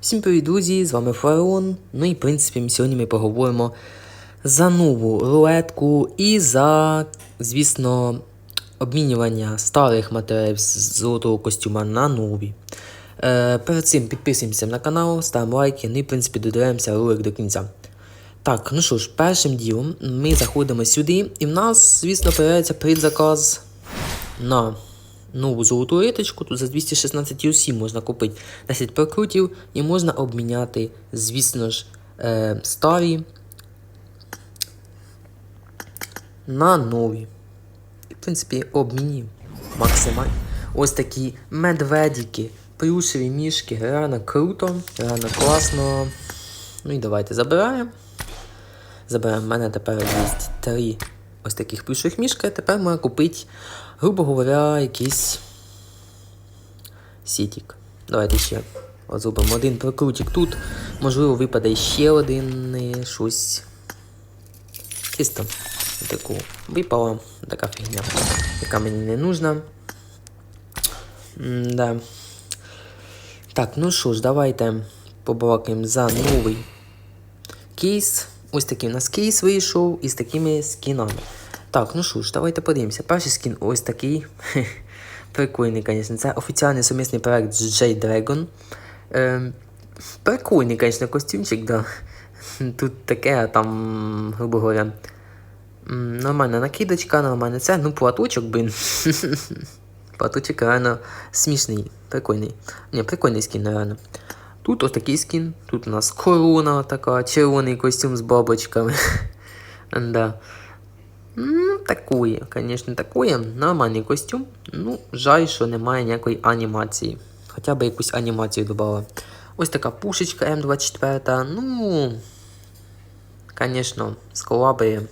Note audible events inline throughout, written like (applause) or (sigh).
Всім привіт, друзі! З вами Фараон. Ну і в принципі сьогодні ми поговоримо за нову рулетку і за, звісно, обмінювання старих матеріалів з золотого костюма на нові. Е, перед цим підписуємося на канал, ставимо лайки, ну і в принципі додивляємося ролик до кінця. Так, ну що ж, першим ділом ми заходимо сюди, і в нас, звісно, появляється предзаказ на нову золоту риточку. Тут за 216 UC можна купити 10 прокрутів і можна обміняти, звісно ж, е, старі на нові. І, в принципі, обмінів максимально. Ось такі медведики, плюшеві мішки, реально круто, реально класно. Ну і давайте забираємо. Забираємо. У мене тепер є три ось таких плюшових мішка. Тепер можна купити, грубо говоря, якийсь сітік. Давайте ще от зробимо один прокрутик тут. Можливо, випаде ще один е, щось. Чисто таку випала така фігня, яка мені не нужна. М-да. Так, ну що ж, давайте побалакаємо за новий кейс. Ось такий у нас кейс вийшов із такими скінами. Так, ну що ж, давайте подивимося. Перший скін ось такий. (laughs) Прикольний, звісно. Це офіціальний сумісний проект з J-Dragon. Е, прикольний, звісно, костюмчик, да. (laughs) Тут таке, там, грубо говоря, нормальна накидочка, нормальне це. Ну, платочок, блин. (laughs) Платочок реально смішний, прикольний. Ні, прикольний скін, реально. Тут ось такий скін, тут у нас корона така, червоний костюм з бабочками. (laughs) да. Ну, такує, звісно, такує. Нормальний костюм. Ну, жаль, що немає ніякої анімації. Хоча б якусь анімацію додала. Ось така пушечка М24. Ну, звісно, з колаби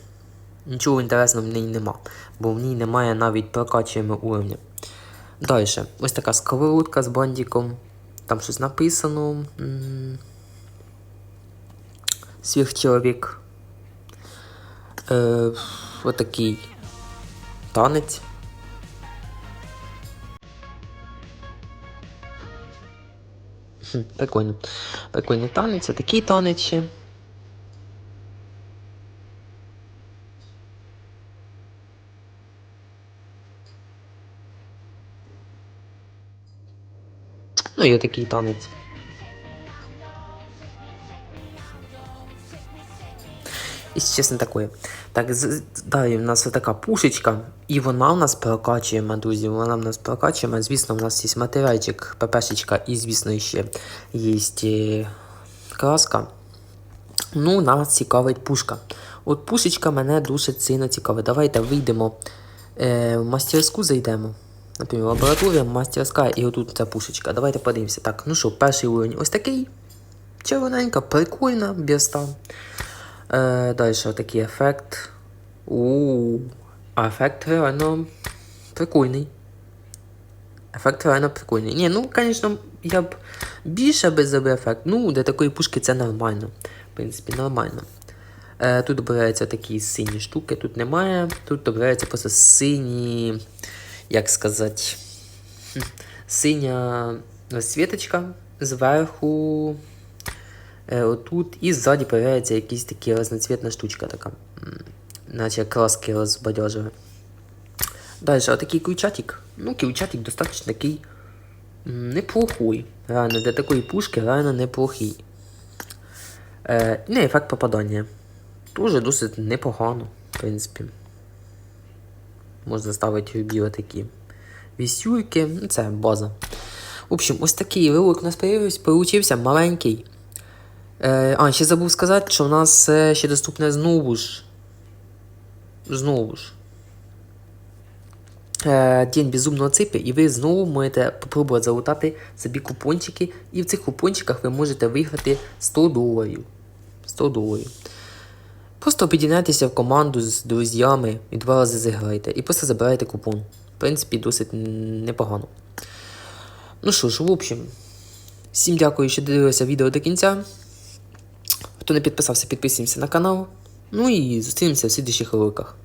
нічого інтересного в ній нема. Бо в ній немає навіть прокачуємо уровня. Далі, ось така сковородка з бандиком. Там щось написано. М, Сверхчоловік. Е, отакий танець. Прикольно. Прикольний танець, отакий танець Ну і отакий танець. І чесно такое. Так, далі в нас така пушечка, і вона в нас прокачує, друзі. Вона в нас прокачує. Звісно, у нас є матеріальчик, ППшечка, і, звісно, ще є е, краска. Ну, нас цікавить пушка. От пушечка мене дуже сильно цікавить. Давайте вийдемо е, в мастерську, зайдемо. Лабораторія, мастерська, і отут ця пушечка. Давайте подивимося. Так, ну що, перший уровень ось такий. Червоненька, прикольна, біста. Е, далі такий ефект. У, а ефект реально прикольний. Ефект реально прикольний. Ні, ну, звісно, я б більше би зробив ефект. Ну, для такої пушки це нормально. В принципі, нормально. Е, тут добираються такі сині штуки, тут немає. Тут добираються просто сині, як сказати, синя розсвіточка зверху. Е, отут і ззаді появляється якась така разноцвітна штучка така. Наче краски розбадьожує. Далі, отакий ключатик. Ну, ключатик достатньо такий м, неплохой. Реально, для такої пушки реально неплохий. Е, не, ефект попадання. Дуже досить непогано, в принципі. Можна ставити любі такі вісюрки. Ну, це база. В общем, ось такий ролик у нас появився, получився маленький. Е, а, ще забув сказати, що в нас е, ще доступне знову ж. Знову ж. Е, День безумного ципі, і ви знову можете попробувати залутати собі купончики. І в цих купончиках ви можете виграти 100 доларів. 100 доларів. Просто об'єднайтеся в команду з друзями і два рази зіграйте. І просто забирайте купон. В принципі, досить непогано. Ну що ж, в общем, всім дякую, що дивилися відео до кінця. Хто не підписався, підписуємося на канал. Ну і зустрінемося в слідчих роликах.